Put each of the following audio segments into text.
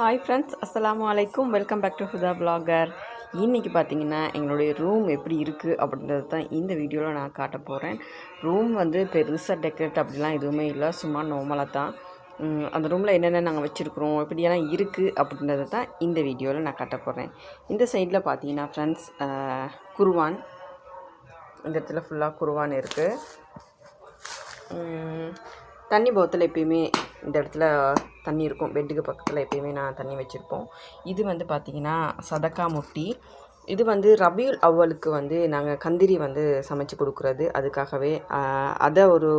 Hi friends அஸ்லாம் வலைக்கும் welcome back to Huda blogger இன்றைக்கி பார்த்தீங்கன்னா எங்களுடைய ரூம் எப்படி இருக்குது அப்படின்றது தான் இந்த வீடியோவில் நான் காட்ட போகிறேன் ரூம் வந்து பெருசாக டெக்கரேட் அப்படிலாம் எதுவுமே இல்லை. சும்மா நார்மலாக தான். அந்த ரூமில் என்னென்ன நாங்கள் வச்சுருக்குறோம் எப்படியெல்லாம் இருக்குது அப்படின்றத தான் இந்த வீடியோவில் நான் காட்ட போகிறேன் இந்த சைடில் பார்த்தீங்கன்னா ஃப்ரெண்ட்ஸ் குருவான். இந்த இடத்துல ஃபுல்லாக குருவான் இருக்குது தண்ணி போத்தல் எப்பயுமே இந்த இடத்துல தண்ணி இருக்கும். பெட்டுக்கு பக்கத்தில் எப்பயுமே நான் தண்ணி வச்சுருப்போம். இது வந்து பார்த்திங்கன்னா சதக்கா முட்டி. இது வந்து ரபியுல் அவ்வலுக்கு வந்து நாங்கள் கந்திரி வந்து சமைச்சு கொடுக்குறது. அதுக்காகவே அதை ஒரு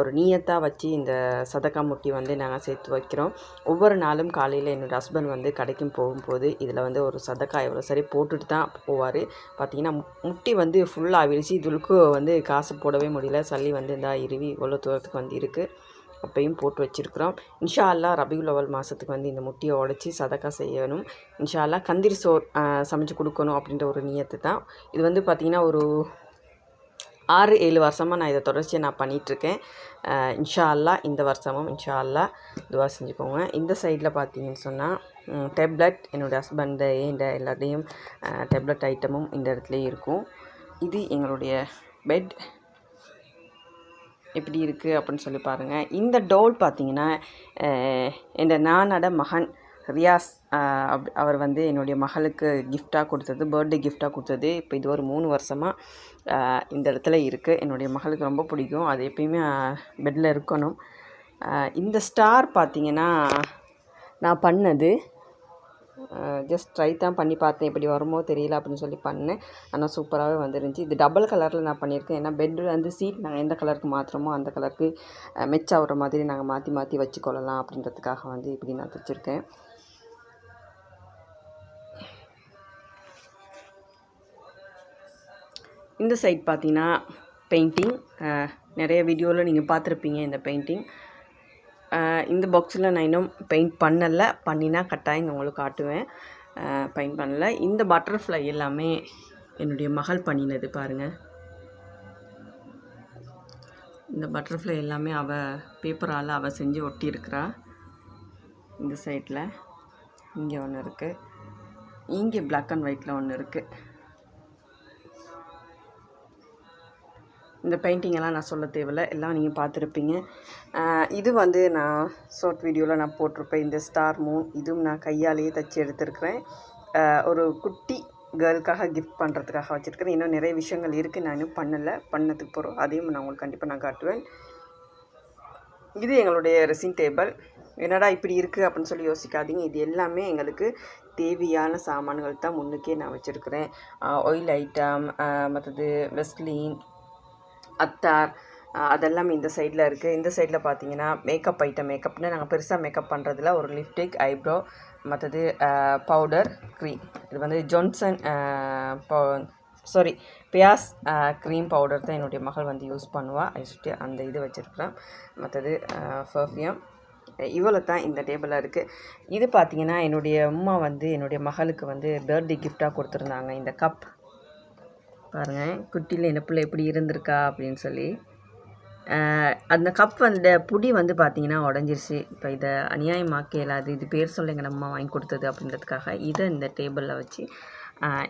ஒரு நீயத்தாக வச்சு இந்த சதக்கா முட்டி வந்து நாங்கள் சேர்த்து வைக்கிறோம். ஒவ்வொரு நாளும் காலையில் என்னோடய ஹஸ்பண்ட் வந்து கடைக்கும் போகும்போது இதில் வந்து ஒரு சதக்கா எவ்வளோ சரி போட்டுட்டு தான் போவார். பார்த்தீங்கன்னா முட்டி வந்து ஃபுல்லாக விரிச்சு இதுக்கு வந்து காசு போடவே முடியல. சளி வந்து இந்த இருவி இவ்வளோ தூரத்துக்கு வந்து இருக்குது அப்பையும் போட்டு வச்சுருக்குறோம். இன்ஷா அல்லாஹ் ரபியுல் அவல் மாதத்துக்கு வந்து இந்த முட்டியை உடச்சி சதக்கா செய்யணும். இன்ஷா அல்லாஹ் கந்திரி சோர் சமைச்சு கொடுக்கணும் அப்படின்ற ஒரு நியத்து தான். இது வந்து பார்த்திங்கன்னா ஒரு ஆறு ஏழு வருஷமாக நான் இதை தொடர்ச்சியாக நான் பண்ணிகிட்ருக்கேன் இன்ஷா அல்லாஹ் இந்த வருஷமும் இன்ஷா அல்லாஹ் துவா செஞ்சுக்கோங்க. இந்த சைடில் பார்த்தீங்கன்னு சொன்னால் டேப்லெட் என்னுடைய ஹஸ்பண்டு இந்த எல்லாத்தையும் டேப்லெட் ஐட்டமும் இந்த இடத்துலையும் இருக்கும். இது எங்களுடைய பெட். எப்படி இருக்குது அப்படின்னு சொல்லி பாருங்கள் இந்த டோல் பார்த்தீங்கன்னா என் நானோட மகன் ரியாஸ் அப்- அவர் வந்து என்னுடைய மகளுக்கு கிஃப்டாக கொடுத்தது பர்த்டே கிஃப்டாக கொடுத்தது. இப்போ இது ஒரு மூணு வருஷமாக இந்த இடத்துல இருக்குது என்னுடைய மகளுக்கு ரொம்ப பிடிக்கும். அது எப்பயுமே பெட்டில் இருக்கணும். இந்த ஸ்டார் பார்த்தீங்கன்னா நான் பண்ணது ஜஸ்ட் ட்ரை தான் பண்ணி பார்த்தேன். எப்படி வருமோ தெரியல அப்படின்னு சொல்லி பண்ணேன். ஆனால் சூப்பராகவே வந்துருந்துச்சு. இது டபுள் கலரில் நான் பண்ணியிருக்கேன். ஏன்னா பெட்டு வந்து சீட் நாங்கள் எந்த கலருக்கு மாற்றுறோமோ அந்த கலருக்கு மெச் ஆகுற மாதிரி நாங்கள் மாற்றி மாற்றி வச்சுக்கொள்ளலாம் அப்படின்றதுக்காக வந்து இப்படி நான் தைச்சிருக்கேன். இந்த சைட் பார்த்தீங்கன்னா பெயிண்டிங் நிறைய வீடியோவில் நீங்கள் பார்த்துருப்பீங்க இந்த பெயிண்டிங் இந்த பாக்ஸில் நான் இன்னும் பெயிண்ட் பண்ணலை. பண்ணினா கட்டாயம் நான் உங்களுக்கு காட்டுவேன். பெயிண்ட் பண்ணலை. இந்த பட்டர்ஃப்ளை எல்லாமே என்னுடைய மகள் பண்ணினது பாருங்கள் இந்த பட்டர்ஃப்ளை எல்லாமே அவள் பேப்பரால் அவள் செஞ்சு ஒட்டியிருக்கிறா. இந்த சைடில் இங்கே ஒன்று இருக்குது இங்கே பிளாக் அண்ட் ஒயிட்டில் ஒன்று இருக்குது இந்த பெயிண்டிங்கெல்லாம் நான் சொல்ல தேவையில்ல. எல்லாம் நீங்கள் பார்த்துருப்பீங்க. இது வந்து நான் ஷார்ட் வீடியோவில் நான் போட்டிருப்பேன். இந்த ஸ்டார் மூன் இதுவும் நான் கையாலேயே தச்சு எடுத்திருக்கிறேன். ஒரு குட்டி கேர்ளுக்காக கிஃப்ட் பண்ணுறதுக்காக வச்சுருக்கிறேன். இன்னும் நிறைய விஷயங்கள் இருக்குது நான் இன்னும் பண்ணலை. பண்ணதுக்கு போகிறோம் அதையும் நான் உங்களுக்கு கண்டிப்பாக நான் காட்டுவேன். இது எங்களுடைய ரெசிங் டேபிள் என்னடா இப்படி இருக்குது அப்படின்னு சொல்லி யோசிக்காதீங்க. இது எல்லாமே எங்களுக்கு தேவையான சாமான்கள் தான் முன்னுக்கே நான் வச்சுருக்கிறேன். ஆயில் ஐட்டம் மற்றது வெஸ்லின் அத்தார் அதெல்லாம் இந்த சைடில் இருக்குது இந்த சைடில் பார்த்தீங்கன்னா மேக்கப் ஐட்டம் மேக்கப்னு நாங்கள் பெருசாக மேக்கப் பண்ணுறதுல ஒரு லிப்டிக் ஐப்ரோ மற்றது பவுடர் க்ரீம் இது வந்து Johnson sorry Pears cream powder தான் என்னுடைய மகள் வந்து யூஸ் பண்ணுவாள் வச்சுட்டு அந்த இது வச்சுருக்குறேன் மற்றது பர்ஃப்யூம் இவ்வளோ தான் இந்த டேபிளாக இருக்குது இது பார்த்தீங்கன்னா என்னுடைய அம்மா வந்து என்னுடைய மகளுக்கு வந்து பர்த்டே கிஃப்டாக கொடுத்துருந்தாங்க. இந்த கப் பாருங்கள் குட்டியில் என்ன பிள்ளை எப்படி இருந்திருக்கா அப்படின்னு சொல்லி. அந்த கப் அந்த புடி வந்து பார்த்தீங்கன்னா உடஞ்சிருச்சு. இப்போ இதை அநியாயமாக்க இயலாது இது பேர் சொல்ல எங்கள் நம்ம வாங்கி கொடுத்தது அப்படின்றதுக்காக இதை இந்த டேபிளில் வச்சு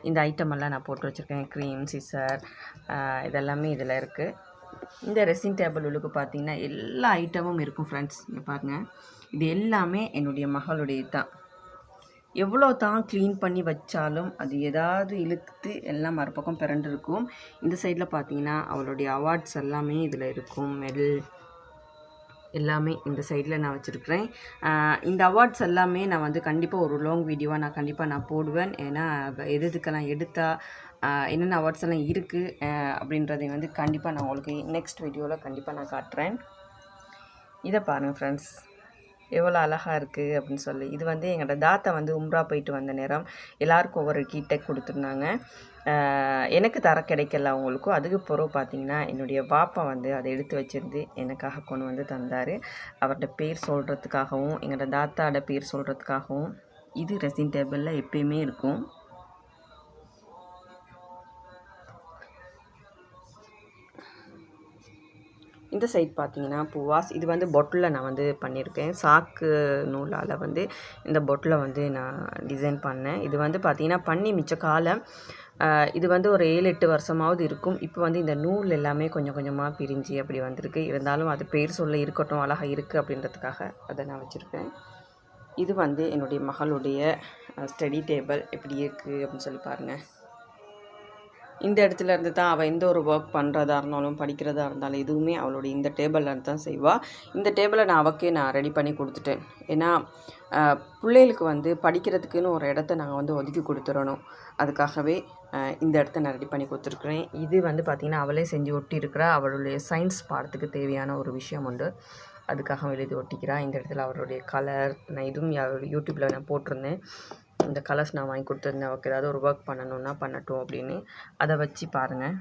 இந்த ஐட்டம் எல்லாம் நான் போட்டு வச்சுருக்கேன். க்ரீம் சிசர் இதெல்லாமே இதில் இருக்குது இந்த ரெசிங் டேபிள் உள்ளுக்கு பார்த்தீங்கன்னா எல்லா ஐட்டமும் இருக்கும் ஃப்ரெண்ட்ஸ் இங்கே பாருங்கள் இது எல்லாமே என்னுடைய மகளுடைய தான் எவ்வளோ தான் க்ளீன் பண்ணி வச்சாலும் அது ஏதாவது இழுத்து எல்லாம் மறுபக்கம் பிறண்டு இருக்கும் இந்த சைடில் பார்த்தீங்கன்னா அவளுடைய அவார்ட்ஸ் எல்லாமே இதில் இருக்கும். மெடல் எல்லாமே இந்த சைடில் நான் வச்சுருக்கிறேன். இந்த அவார்ட்ஸ் எல்லாமே நான் வந்து கண்டிப்பாக ஒரு லாங் வீடியோவாக நான் கண்டிப்பாக நான் போடுவேன். ஏன்னா எது எதுக்கெல்லாம் எடுத்தால் என்னென்ன அவார்ட்ஸ் எல்லாம் இருக்குது அப்படின்றதை வந்து கண்டிப்பாக நான் உங்களுக்கு நெக்ஸ்ட் வீடியோவில் கண்டிப்பாக நான் காட்டுறேன். இதை பாருங்கள் ஃப்ரெண்ட்ஸ் எவ்வளோ அழகாக இருக்குது அப்படின்னு சொல்லி. இது வந்து எங்களோட தாத்தா வந்து உம்ரா போயிட்டு வந்த நேரம் எல்லாருக்கும் ஒவ்வொரு கீட்டை கொடுத்துருந்தாங்க. எனக்கு தர கிடைக்கல அவங்களுக்கும். அதுக்கு பிறகு பார்த்தீங்கன்னா என்னுடைய பாப்பா வந்து அதை எடுத்து வச்சிருந்து எனக்காக கொண்டு வந்து தந்தார். அவர்கிட்ட பேர் சொல்கிறதுக்காகவும் எங்களோட தாத்தாவோட பேர் சொல்கிறதுக்காகவும் இது ரெசிங் டேபிளில் எப்பயுமே இருக்கும். இந்த சைட் பார்த்தீங்கன்னா பூவாஸ். இது வந்து பொட்டில் நான் வந்து பண்ணியிருக்கேன் சாக்கு நூலால் வந்து இந்த பொட்டில் வந்து நான் டிசைன் பண்ணேன். இது வந்து பார்த்திங்கன்னா பண்ணி மிச்ச காலம் இது வந்து ஒரு ஏழு எட்டு வருஷமாவது இருக்கும். இப்போ வந்து இந்த நூல் எல்லாமே கொஞ்சம் கொஞ்சமாக பிரிஞ்சு அப்படி வந்திருக்கு. இருந்தாலும் அது பேர் சொல்ல இருக்கட்டும் அழகாக இருக்குது அப்படின்றதுக்காக அதை நான் வச்சுருக்கேன். இது வந்து என்னுடைய மகளுடைய ஸ்டடி டேபிள் எப்படி இருக்குது அப்படின்னு சொல்லி பாருங்கள் இந்த இடத்துல இருந்து தான் அவள் எந்த ஒரு ஒர்க் பண்ணுறதா இருந்தாலும் படிக்கிறதா இருந்தாலும் எதுவுமே அவளுடைய இந்த டேபிளில் இருந்து தான் செய்வாள் இந்த டேபிளை நான் அவக்கே நான் ரெடி பண்ணி கொடுத்துட்டேன். ஏன்னா பிள்ளைகளுக்கு வந்து படிக்கிறதுக்குன்னு ஒரு இடத்த நாங்கள் வந்து ஒதுக்கி கொடுத்துடணும் அதுக்காகவே இந்த இடத்த நான் ரெடி பண்ணி கொடுத்துருக்குறேன். இது வந்து பார்த்திங்கன்னா அவளே செஞ்சு ஒட்டியிருக்கிறா. அவளுடைய சயின்ஸ் பாடத்துக்கு தேவையான ஒரு விஷயம் உண்டு. அதுக்காக எழுதி ஒட்டிக்கிறா. இந்த இடத்துல அவருடைய கலர் நான் இதுவும் யூடியூப்பில் நான் போட்டிருந்தேன். இந்த கலர்ஸ் நான் வாங்கி கொடுத்துருந்தேன். அவருக்கு ஏதாவது ஒரு ஒர்க் பண்ணணுன்னா பண்ணட்டும் அப்படின்னு. அதை வச்சு பாருங்கள்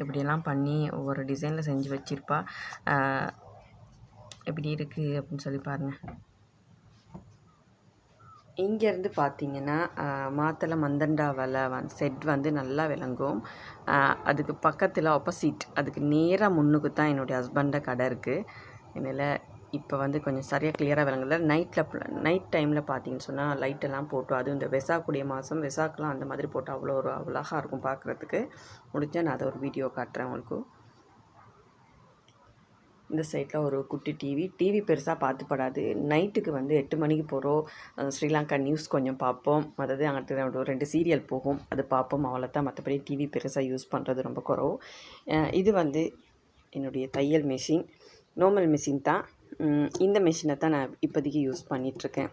இப்படியெல்லாம் பண்ணி ஒவ்வொரு டிசைனில் செஞ்சு வச்சுருப்பா. எப்படி இருக்குது அப்படின்னு சொல்லி பாருங்கள் இங்கேருந்து பார்த்தீங்கன்னா மாத்தளை மந்தண்டா வலை வந் செட் வந்து நல்லா விளங்கும். அதுக்கு பக்கத்தில் ஆப்போசிட் அதுக்கு நேராக முன்னுக்கு தான் என்னுடைய ஹஸ்பண்டை கடை இருக்குது என்னால் இப்போ வந்து கொஞ்சம் சரியாக கிளியராக விளங்கல. நைட்டில் நைட் டைமில் பார்த்தீங்கன்னு சொன்னால் லைட்டெல்லாம் போட்டு அதுவும் இந்த வெசாக்குடைய மாதம் வெசாக்கெலாம் அந்த மாதிரி போட்டு அவ்வளோ ஒரு அழகாக இருக்கும் பார்க்குறதுக்கு. முடிஞ்சால் நான் அதை ஒரு வீடியோ காட்டுறேன் உங்களுக்கு இந்த சைடில் ஒரு குட்டி டிவி டிவி பெருசாக பார்த்துப்படாது நைட்டுக்கு வந்து எட்டு மணிக்கு போகிறோம் ஸ்ரீலங்கா நியூஸ் கொஞ்சம் பார்ப்போம். மற்றது அங்கிட்டு ஒரு ரெண்டு சீரியல் போகும். அது பார்ப்போம். அவ்வளோதான் மற்றபடி டிவி பெருசாக யூஸ் பண்ணுறது ரொம்ப குறவு. இது வந்து என்னுடைய தையல் மிஷின் நோமல் மிஷின் தான். இந்த மிஷினை தான் நான் இப்போதைக்கு யூஸ் பண்ணிகிட்ருக்கேன்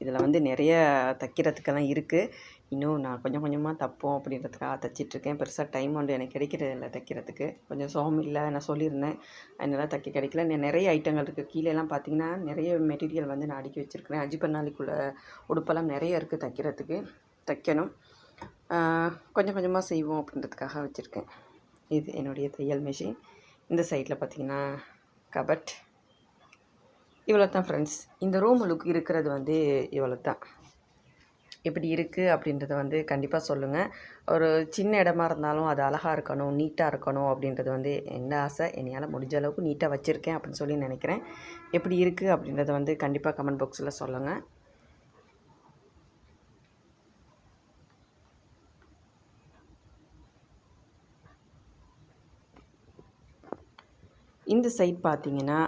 இதில் வந்து நிறைய தைக்கிறதுக்கெல்லாம் இருக்குது இன்னும் நான் கொஞ்சம் கொஞ்சமாக தப்போம் அப்படின்றதுக்காக தைச்சிட்ருக்கேன் பெருசாக டைம் வந்து எனக்கு கிடைக்கிறது இல்லை தைக்கிறதுக்கு. கொஞ்சம் சோகம் இல்லை நான் சொல்லியிருந்தேன். அதனால் தைக்க கிடைக்கல. நிறைய ஐட்டங்கள் இருக்குது கீழேலாம் பார்த்தீங்கன்னா நிறைய மெட்டீரியல் வந்து நான் அடுக்கி வச்சுருக்கிறேன். அஜி பண்ணாலிக்குள்ள உடுப்பெல்லாம் நிறைய இருக்குது தைக்கிறதுக்கு. தைக்கணும். கொஞ்சம் கொஞ்சமாக செய்வோம் அப்படின்றதுக்காக வச்சுருக்கேன். இது என்னுடைய தையல் மிஷின் இந்த சைடில் பார்த்திங்கன்னா கபட். இவ்வளோ தான் ஃப்ரெண்ட்ஸ் இந்த ரூம் லுக் இருக்கிறது வந்து இவ்வளோ தான் எப்படி இருக்குது அப்படின்றத வந்து கண்டிப்பாக சொல்லுங்கள் ஒரு சின்ன இடமா இருந்தாலும் அது அழகாக இருக்கணும் நீட்டாக இருக்கணும் அப்படின்றது வந்து என்ன ஆசை? என்னையால் முடிஞ்ச அளவுக்கு நீட்டாக வச்சுருக்கேன் அப்படின்னு சொல்லி நினைக்கிறேன். எப்படி இருக்குது அப்படின்றத வந்து கண்டிப்பாக கமெண்ட் பாக்ஸில் சொல்லுங்கள் இந்த சைட் பார்த்திங்கன்னா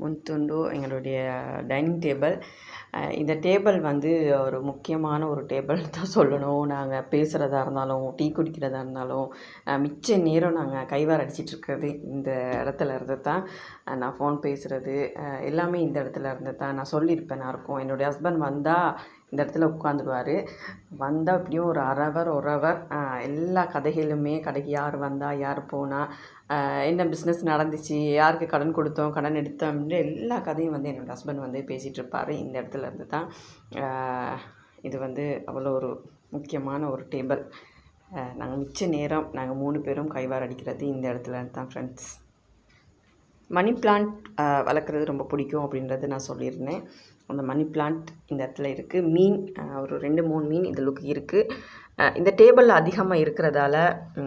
முன்துண்டு எங்களுடைய டைனிங் டேபிள். இந்த டேபிள் வந்து ஒரு முக்கியமான ஒரு டேபிள் தான் சொல்லணும். நாங்கள் பேசுகிறதா இருந்தாலும் டீ குடிக்கிறதா இருந்தாலும் மிச்ச நேரம் நாங்கள் கைவார் அடிச்சிட்டு இருக்கிறது இந்த இடத்துல இருந்து தான். நான் ஃபோன் பேசுகிறது எல்லாமே இந்த இடத்துல இருந்து தான் நான் சொல்லியிருப்பேன் நான் இருக்கும் என்னுடைய ஹஸ்பண்ட் வந்தால் இந்த இடத்துல உட்காந்துருவார். வந்தால் அப்படியும் ஒரு அரை ஹவர் ஒரு ஹவர் எல்லா கதைகளுமே கடைக்கு யார் வந்தால் யார் போனால் என்ன பிஸ்னஸ் நடந்துச்சு? யாருக்கு கடன் கொடுத்தோம்? கடன் எடுத்தோம்? அப்படின்னு எல்லா கதையும் வந்து என்னோடய ஹஸ்பண்ட் வந்து பேசிகிட்டு இருப்பார் இந்த இடத்துல இருந்து தான் இது வந்து அவ்வளோ ஒரு முக்கியமான ஒரு டேபிள் நாங்கள் மிச்ச நேரம் நாங்கள் மூணு பேரும் கைவார் அடிக்கிறது இந்த இடத்துல இருந்து தான் ஃப்ரெண்ட்ஸ் மணி பிளான்ட் வளர்க்குறது ரொம்ப பிடிக்கும் அப்படின்றது நான் சொல்லியிருந்தேன். அந்த மணி பிளான்ட் இந்த இடத்துல இருக்குது மீன் ஒரு ரெண்டு மூணு மீன் இதுலுக்கு இருக்குது இந்த டேபிளில் அதிகமாக இருக்கிறதால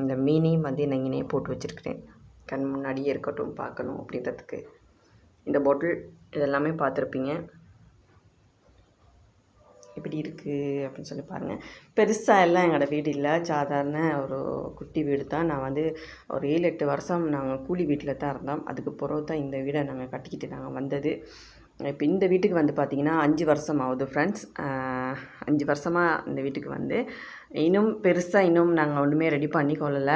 இந்த மீனையும் வந்து நான் இங்கே போட்டு வச்சுருக்கிறேன். கண் முன்னாடியே இருக்கட்டும் பார்க்கணும் அப்படின்றதுக்கு. இந்த பாட்டில் இதெல்லாமே பார்த்துருப்பீங்க. இப்படி இருக்குது அப்படின்னு சொல்லி பாருங்கள் பெருசாக எல்லாம் எங்களோட வீடு இல்லை. சாதாரண ஒரு குட்டி வீடு தான். நான் வந்து ஒரு ஏழு எட்டு வருஷம் நாங்கள் கூலி வீட்டில் தான் இருந்தோம். அதுக்கு பிறகு தான் இந்த வீடை நாங்கள் கட்டிக்கிட்டு நாங்கள் வந்தது. இப்போ இந்த வீட்டுக்கு வந்து பார்த்திங்கன்னா அஞ்சு வருஷம் ஆகுது ஃப்ரெண்ட்ஸ் அஞ்சு வருஷமாக இந்த வீட்டுக்கு வந்து. இன்னும் பெருசாக இன்னும் நாங்கள் ஒன்றுமே ரெடி பண்ணிக்கொள்ளலை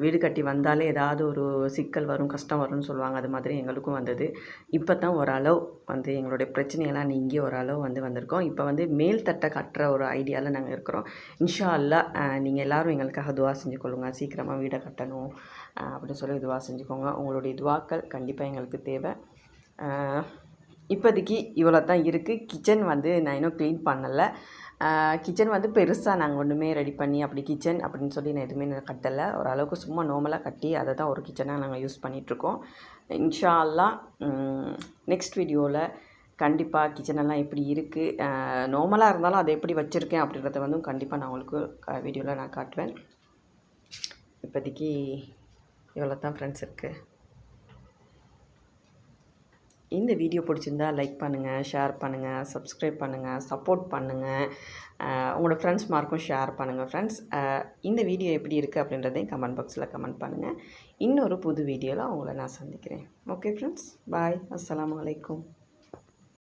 வீடு கட்டி வந்தாலே ஏதாவது ஒரு சிக்கல் வரும் கஷ்டம் வரும்னு சொல்லுவாங்க. அது மாதிரி எங்களுக்கும் வந்தது. இப்போ தான் ஓரளவு வந்து எங்களுடைய பிரச்சனையெல்லாம் நீங்கி ஓரளவு வந்து வந்திருக்கோம். இப்போ வந்து மேல் தட்டை கட்டுற ஒரு ஐடியாவில் நாங்கள் இருக்கிறோம். இன்ஷா அல்லா நீங்கள் எல்லோரும் எங்களுக்காக துவா செஞ்சு கொள்ளுங்கள் சீக்கிரமாக வீடை கட்டணும் அப்படின்னு சொல்லி துவா செஞ்சுக்கோங்க. உங்களுடைய துவாக்கள் கண்டிப்பாக எங்களுக்கு தேவை. இப்போதைக்கு இவ்வளோ தான் இருக்குது கிச்சன் வந்து நான் இன்னும் க்ளீன் பண்ணலை. கிச்சன் வந்து பெருசாக நாங்கள் ஒன்றுமே ரெடி பண்ணி அப்படி கிச்சன் அப்படின்னு சொல்லி நான் எதுவுமே நான் கட்டலை. ஓரளவுக்கு சும்மா நார்மலாக கட்டி அதை தான் ஒரு கிச்சனாக நாங்கள் யூஸ் பண்ணிகிட்ருக்கோம் இன்ஷா அல்லா நெக்ஸ்ட் வீடியோவில் கண்டிப்பாக கிச்சனெல்லாம் எப்படி இருக்குது நார்மலாக இருந்தாலும் அதை எப்படி வச்சுருக்கேன் அப்படின்றத வந்து கண்டிப்பாக நான் உங்களுக்கு வீடியோவில் நான் காட்டுவேன். இப்போதைக்கு இவ்வளோ தான் ஃப்ரெண்ட்ஸ் இருக்குது இந்த வீடியோ பிடிச்சிருந்தா லைக் பண்ணுங்கள் ஷேர் பண்ணுங்கள் சப்ஸ்கிரைப் பண்ணுங்கள் சப்போர்ட் பண்ணுங்கள் உங்களோட ஃப்ரெண்ட்ஸ் மார்க்கும் ஷேர் பண்ணுங்கள் ஃப்ரெண்ட்ஸ் இந்த வீடியோ எப்படி இருக்குது அப்படின்றதையும் கமெண்ட் பாக்ஸில் கமெண்ட் பண்ணுங்கள் இன்னொரு புது வீடியோவில் உங்களை நான் சந்திக்கிறேன். ஓகே ஃப்ரெண்ட்ஸ் பாய் அஸ்லாம் வலைக்கம்